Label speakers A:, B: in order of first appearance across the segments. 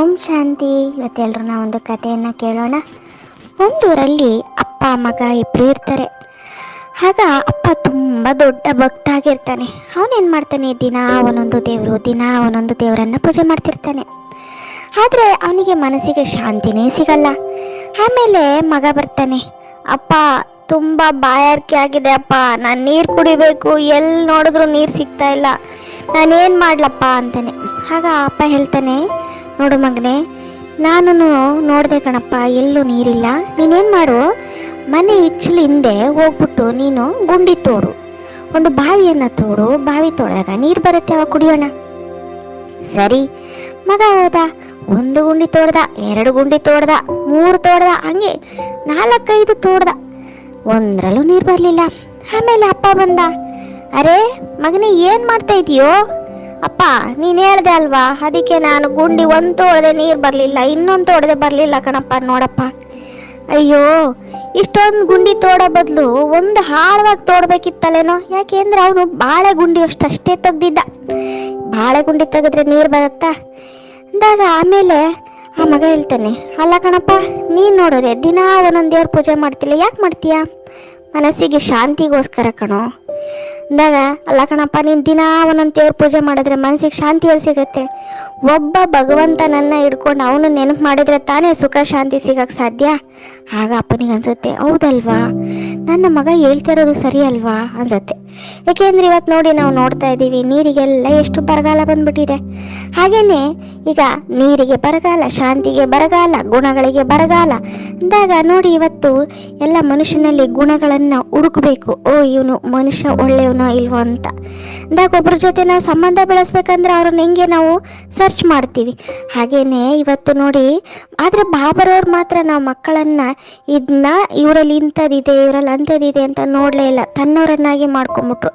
A: ಓಂ ಶಾಂತಿ. ಇವತ್ತೆಲ್ಲರೂ ಒಂದು ಕಥೆಯನ್ನು ಕೇಳೋಣ. ಒಂದೂರಲ್ಲಿ ಅಪ್ಪ, ಮಗ ಇಬ್ಬರು ಇರ್ತಾರೆ. ಆಗ ಅಪ್ಪ ತುಂಬ ದೊಡ್ಡ ಭಕ್ತ ಆಗಿರ್ತಾನೆ. ಅವನೇನು ಮಾಡ್ತಾನೆ? ದಿನ ಒಂದೊಂದು ದೇವರು, ದಿನ ಒಂದೊಂದು ದೇವರನ್ನು ಪೂಜೆ ಮಾಡ್ತಿರ್ತಾನೆ. ಆದರೆ ಅವನಿಗೆ ಮನಸ್ಸಿಗೆ ಶಾಂತಿನೇ ಸಿಗಲ್ಲ. ಆಮೇಲೆ ಮಗ ಬರ್ತಾನೆ. ಅಪ್ಪ, ತುಂಬ ಬಾಯಾರಿಕೆ ಆಗಿದೆ ಅಪ್ಪ. ನಾನು ನೀರು ಕುಡಿಬೇಕು. ಎಲ್ಲಿ ನೋಡಿದ್ರು ನೀರು ಸಿಗ್ತಾ ಇಲ್ಲ. ನಾನೇನು ಮಾಡ್ಲಪ್ಪ? ಅಂತಾನೆ. ಆಗ ಅಪ್ಪ ಹೇಳ್ತಾನೆ ನೋಡು ಮಗನೇ ನಾನು ನೋಡಿದೆ ಕಣಪ್ಪ, ಎಲ್ಲೂ ನೀರಿಲ್ಲ. ನೀನೇನು ಮಾಡು? ಮನೆ ಹಿಂದೆ ಹೋಗ್ಬಿಟ್ಟು ನೀನು ಗುಂಡಿ ತೋಡು. ಒಂದು ಬಾವಿಯನ್ನು ತೋಡು, ಬಾವಿ ತೋಡಾಗ ನೀರು ಬರುತ್ತೆ, ಅವಾಗ ಕುಡಿಯೋಣ. ಸರಿ. ಮಗ ಹೋದ. ಒಂದು ಗುಂಡಿ ತೋಡ್ದ, ಎರಡು ಗುಂಡಿ ತೋಡ್ದ, ಮೂರು ತೋಡ್ದ, ಹಂಗೆ ನಾಲ್ಕೈದು ತೋಡ್ದ. ಒಂದ್ರಲ್ಲೂ ನೀರು ಬರಲಿಲ್ಲ. ಆಮೇಲೆ ಅಪ್ಪ ಬಂದ. ಅರೆ, ಮಗನೇ, ಏನು ಮಾಡ್ತಾ ಇದೀಯೋ? ಅಪ್ಪ, ನೀನು ಹೇಳ್ದೆ ಅಲ್ವಾ? ಅದಕ್ಕೆ ನಾನು ಗುಂಡಿ ಒಂದು ತೋಡದೆ ನೀರು ಬರಲಿಲ್ಲ, ಇನ್ನೊಂದು ತೋಡದೆ ಬರಲಿಲ್ಲ ಕಣಪ್ಪ, ನೋಡಪ್ಪ. ಅಯ್ಯೋ, ಇಷ್ಟೊಂದು ಗುಂಡಿ ತೋಡೋ ಬದಲು ಒಂದು ಆಳವಾಗಿ ತೋಡ್ಬೇಕಿತ್ತಲ್ಲೇನೋ? ಯಾಕೆಂದ್ರೆ ಅವನು ಬಾಳೆ ಗುಂಡಿ ಅಷ್ಟೇ ತೆಗ್ದಿದ್ದ. ಬಾಳೆ ಗುಂಡಿ ತೆಗೆದ್ರೆ ನೀರು ಬರುತ್ತಾ? ಅಂದಾಗ ಆಮೇಲೆ ಆ ಮಗ ಹೇಳ್ತಾನೆ, ಅಲ್ಲ ಕಣಪ್ಪ, ನೀನು ನೋಡೋದೆ ದಿನ ಒಂದೊಂದು ದೇವ್ರ ಪೂಜೆ ಮಾಡ್ತಿಲ್ಲ, ಯಾಕೆ ಮಾಡ್ತೀಯಾ? ಮನಸ್ಸಿಗೆ ಶಾಂತಿಗೋಸ್ಕರ ಕಣೋ. ಅಂದಾಗ ಅಲ್ಲ ಕಣಪ್ಪ, ನೀನು ದಿನ ಒಂದೊಂದು ದೇವ್ರ ಪೂಜೆ ಮಾಡಿದ್ರೆ ಮನಸ್ಸಿಗೆ ಶಾಂತಿ ಸಿಗುತ್ತೆ? ಒಬ್ಬ ಭಗವಂತನನ್ನ ಹಿಡ್ಕೊಂಡು ಅವನು ನೆನಪು ಮಾಡಿದ್ರೆ ತಾನೇ ಸುಖ, ಶಾಂತಿ ಸಿಗಕ್ಕೆ ಸಾಧ್ಯ? ಆಗ ಅಪ್ಪನಿಗೆ ಅನ್ಸುತ್ತೆ, ಹೌದಲ್ವಾ? ನನ್ನ ಮಗ ಹೇಳ್ತಿರೋದು ಸರಿ ಅಲ್ವಾ ಅನ್ಸತ್ತೆ. ಯಾಕೆಂದ್ರೆ ಇವತ್ತು ನೋಡಿ ನಾವು ನೋಡ್ತಾ ಇದ್ದೀವಿ, ನೀರಿಗೆಲ್ಲ ಎಷ್ಟು ಬರಗಾಲ ಬಂದ್ಬಿಟ್ಟಿದೆ. ಹಾಗೇನೆ ಈಗ ನೀರಿಗೆ ಬರಗಾಲ, ಶಾಂತಿಗೆ ಬರಗಾಲ, ಗುಣಗಳಿಗೆ ಬರಗಾಲ. ಅಂದಾಗ ನೋಡಿ ಇವತ್ತು ಎಲ್ಲ ಮನುಷ್ಯನಲ್ಲಿ ಗುಣಗಳನ್ನು ಹುಡುಕಬೇಕು. ಓ, ಇವನು ಮನುಷ್ಯ ಒಳ್ಳೆಯವನೋ ಇಲ್ವೋ ಅಂತ. ಅಂದಾಗ ಒಬ್ಬರ ಜೊತೆ ನಾವು ಸಂಬಂಧ ಬೆಳೆಸ್ಬೇಕಂದ್ರೆ ಅವ್ರನ್ನ ಹೆಂಗೆ ನಾವು ಸರ್ಚ್ ಮಾಡ್ತೀವಿ. ಹಾಗೇನೆ ಇವತ್ತು ನೋಡಿ, ಆದರೆ ಬಾಬರವ್ರು ಮಾತ್ರ ನಾವು ಮಕ್ಕಳನ್ನ ಇದನ್ನ ಇವರಲ್ಲಿ ಇಂಥದ್ದಿದೆ, ಇವರಲ್ಲಿ ಅಂಥದ್ದಿದೆ ಅಂತ ನೋಡಲೇ ಇಲ್ಲ. ತನ್ನವರನ್ನಾಗಿ ಮಾಡ್ಕೊಂಬಿಟ್ರು.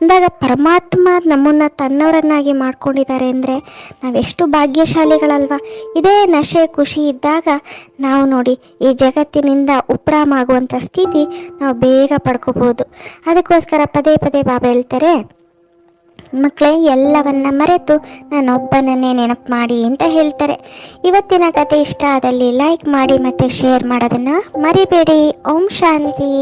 A: ಅಂದಾಗ ಪರಮಾತ್ಮ ನಮ್ಮನ್ನು ತನ್ನವರನ್ನಾಗಿ ಮಾಡ್ಕೊಂಡಿದ್ದಾರೆ ಅಂದರೆ ನಾವೆಷ್ಟು ಭಾಗ್ಯಶಾಲಿಗಳಲ್ವಾ? ಇದೇ ನಶೆ ಖುಷಿ ಇದ್ದಾಗ ನಾವು ನೋಡಿ ಈ ಜಗತ್ತಿನಿಂದ ಉಪ್ರಾಮ ಆಗುವಂಥ ಸ್ಥಿತಿ ನಾವು ಬೇಗ ಪಡ್ಕೋಬೋದು ಅದಕ್ಕೋಸ್ಕರ ಪದೇ ಪದೇ ಬಾಬಾ ಹೇಳ್ತಾರೆ, ಮಕ್ಕಳೇ, ಎಲ್ಲವನ್ನ ಮರೆತು ನಾನೊಬ್ಬನನ್ನೇ ನೆನಪು ಮಾಡಿ ಅಂತ ಹೇಳ್ತಾರೆ. ಇವತ್ತಿನ ಕತೆ ಇಷ್ಟ ಆದಲ್ಲಿ ಲೈಕ್ ಮಾಡಿ ಮತ್ತು ಶೇರ್ ಮಾಡೋದನ್ನು ಮರಿಬೇಡಿ. ಓಂ ಶಾಂತಿ.